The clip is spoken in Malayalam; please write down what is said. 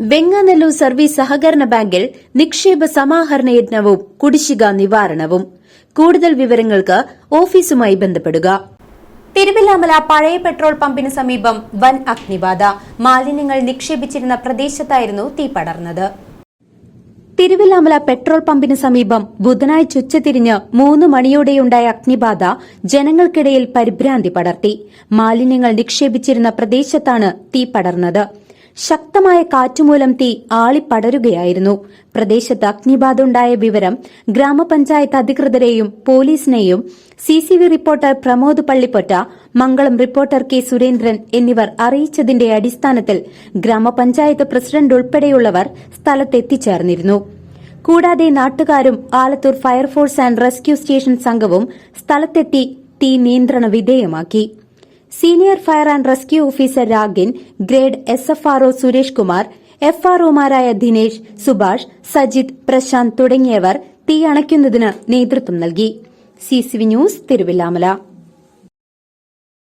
വെങ്ങാനല്ലൂർ സർവീസ് സഹകരണ ബാങ്കിൽ നിക്ഷേപ സമാഹരണ യജ്ഞവും കുടിശ്ശിക നിവാരണവും. കൂടുതൽ വിവരങ്ങൾക്ക് ഓഫീസുമായി ബന്ധപ്പെടുക. തിരുവില്ലാമല പഴയ പെട്രോൾ പമ്പിന് സമീപം വൻ അഗ്നിബാധ. മാലിന്യങ്ങൾ നിക്ഷേപിച്ചിരുന്ന പ്രദേശത്തായിരുന്നു തീ പടർന്നത്. തിരുവില്ലാമല പെട്രോൾ പമ്പിന് സമീപം ബുധനാഴ്ച ഉച്ചതിരിഞ്ഞ് മൂന്ന് മണിയോടെയുണ്ടായ അഗ്നിബാധ ജനങ്ങൾക്കിടയിൽ പരിഭ്രാന്തി പടർത്തി. മാലിന്യങ്ങൾ നിക്ഷേപിച്ചിരുന്ന പ്രദേശത്താണ് തീ പടർന്നത്. ശക്തമായ കാറ്റുമൂലം തീ ആളിപ്പടരുകയായിരുന്നു. പ്രദേശത്ത് അഗ്നിബാധ ഉണ്ടായ വിവരം ഗ്രാമപഞ്ചായത്ത് അധികൃതരെയും പോലീസിനെയും C C V reporter Pramod Pallipotta Mangalam reporter K Surendran എന്നിവർ അറിയിച്ചതിന്റെ അടിസ്ഥാനത്തിൽ ഗ്രാമപഞ്ചായത്ത് പ്രസിഡന്റ് ഉൾപ്പെടെയുള്ളവർ സ്ഥലത്തെത്തിച്ചേർന്നിരുന്നു. കൂടാതെ നാട്ടുകാരും Alathur fire force and rescue station സംഘവും സ്ഥലത്തെത്തി തീ നിയന്ത്രണ വിധേയമാക്കി. Senior fire and rescue officer Ragin grade S F RO Suresh Kumar F ആർഒമാരായ Dinesh Subhash Sajith Prashant തുടങ്ങിയവർ തീ അണയ്ക്കുന്നതിന് നേതൃത്വം നൽകി. CCV news Thiruvilwamala.